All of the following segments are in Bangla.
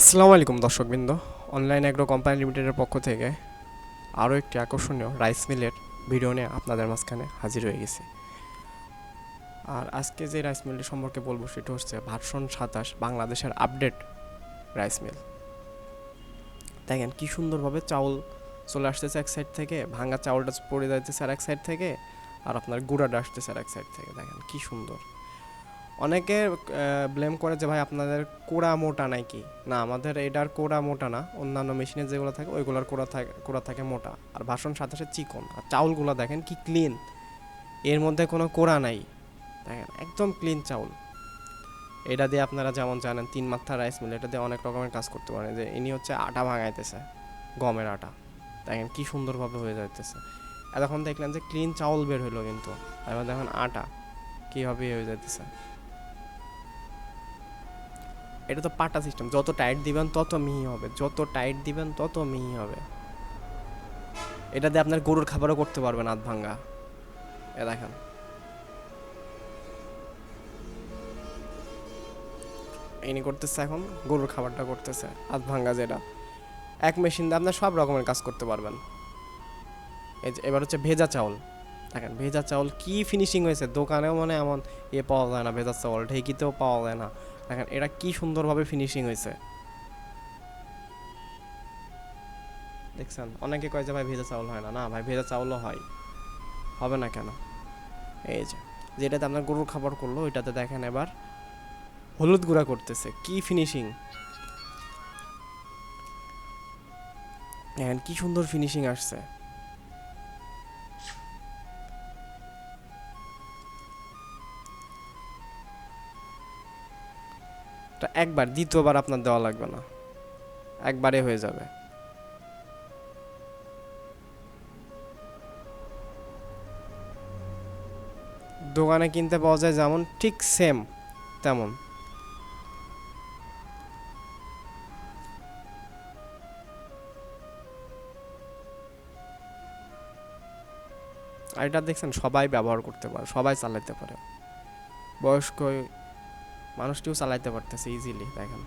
আসসালামু আলাইকুম দর্শকবৃন্দ। অনলাইন অ্যাগ্রো কোম্পানি লিমিটেডের পক্ষ থেকে আরও একটি আকর্ষণীয় রাইস মিলের ভিডিও নিয়ে আপনাদের মাঝখানে হাজির হয়ে গেছি। আর আজকে যে রাইস মিলটি সম্পর্কে বলব সেটা হচ্ছে ভার্সন সাতাশ বাংলাদেশের আপডেট রাইস মিল দেখেন কী সুন্দরভাবে চাউল চলে আসতেছে এক সাইড থেকে, ভাঙা চাউলটা পড়ে যাইতেছে আর এক সাইড থেকে, আর আপনার গুঁড়াটা আসতেছে আর এক সাইড থেকে। দেখেন কী সুন্দর। অনেকে ব্লেম করে যে ভাই আপনাদের কোড়া মোটা নাই কি না, আমাদের এটার কোড়া মোটা না। অন্যান্য মেশিনে যেগুলো থাকে, ওইগুলোর কোড়া থাকে কোড়া থাকে মোটা। আর ভাষণ সাথে চিকন। আর চাউলগুলো দেখেন কি ক্লিন এর মধ্যে কোনো কোড়া নাই। দেখেন, একদম ক্লিন চাউল। এটা দিয়ে আপনারা যেমন জানেন, তিন মাত্রা রাইস মিল এটা দিয়ে অনেক রকমের কাজ করতে পারেন। যে ইনি হচ্ছে আটা ভাঙাইতেছে, গমের আটা। দেখেন কি সুন্দরভাবে হয়ে যাইতেছে। এতক্ষণ দেখলেন যে ক্লিন চাউল বের হলো কিন্তু। এবার দেখেন আটা, কীভাবে হয়ে যাইতেছে। এটা তো পাটা সিস্টেম যত টাইট দিবেন তত মিহি হবে, যত টাইট দিবেন তত মিহি হবে। এটা দিয়ে আপনার গরুর খাবারও করতে পারবেন আধ ভাঙ্গা। এ দেখেন। ইনি করতেছে এখন, গরুর খাবারটা করতেছে আধ ভাঙ্গা যেটা। এক মেশিন দিয়ে আপনার সব রকমের কাজ করতে পারবেন। এই যে, এবার হচ্ছে ভেজা চাউল। দেখেন, ভেজা চাউল কি ফিনিশিং হয়েছে? দোকানেও মানে এমন ইয়ে পাওয়া যায় না, ভেজা চাউল, ঢেকিতেও পাওয়া যায় না। দেখেন এটা কি সুন্দরভাবে ফিনিশিং হয়েছে। দেখছেন? অনেকে কয় যে, ভাই, ভেজা চাউল হয় না। না, ভাই, ভেজা চাউলও হয়। হবে না কেন? এই যে, যেটাতে আপনার গরুর খাবার করল, ওইটাতে দেখেন এবার হলুদ গুঁড়া করতেছে। কি ফিনিশিং দেখেন, কি সুন্দর ফিনিশিং আসছে। এটা একবার, দ্বিতীয়বার আপনার দেওয়া লাগবে না। একবারে হয়ে যাবে। দোকানে কিনতে পাওয়া যায় যেমন, ঠিক সেম তেমন। আর এটা দেখছেন, সবাই ব্যবহার করতে পারে, সবাই চালাতে পারে। বয়স্ক মানুষটিও চালাইতে পারতেছে ইজিলি দেখেন।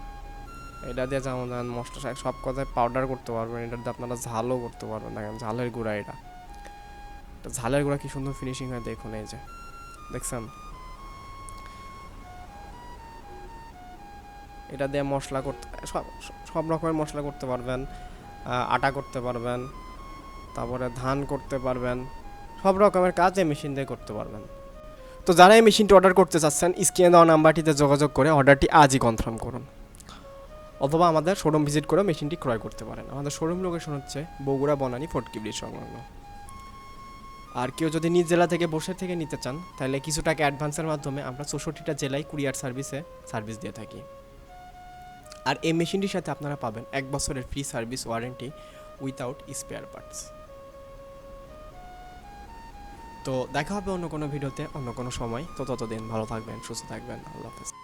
এটা দিয়ে যেমন ধরেন মশলা শাক সব কথায় পাউডার করতে পারবেন, এটা দিয়ে আপনারা ঝালও করতে পারবেন, দেখেন ঝালের গুঁড়া এটা। ঝালের গুঁড়া কি সুন্দর ফিনিশিং হয়, দেখুন এই যে, দেখছেন? এটা দিয়ে মশলা করতে, সব সব রকমের মশলা করতে পারবেন আটা করতে পারবেন, তারপরে ধান করতে পারবেন, সব রকমের কাজ এই মেশিন দিয়ে করতে পারবেন। তো যারা এই মেশিনটি অর্ডার করতে চাচ্ছেন স্ক্রিনে দেওয়া নাম্বারটিতে যোগাযোগ করে অর্ডারটি আজই কনফার্ম করুন। অথবা আমাদের শোরুম ভিজিট করে মেশিনটি ক্রয় করতে পারেন। আমাদের শোরুম লোকেশন হচ্ছে বগুড়া বনানী ফটকি ব্রিজ সংলগ্ন। আর কেউ যদি নিজ জেলা থেকে বসে থেকে নিতে চান, তাহলে কিছু টাকা অ্যাডভান্সের মাধ্যমে আমরা চৌষট্টিটা জেলায় কুরিয়ার সার্ভিসে সার্ভিস দিয়ে থাকি। আর এই মেশিনটির সাথে আপনারা পাবেন এক বছরের free service warranty without spare parts তো দেখা হবে অন্য কোনো ভিডিওতে, অন্য কোনো সময়। তো ততদিন ভালো থাকবেন, সুস্থ থাকবেন। আল্লাহ হাফেজ।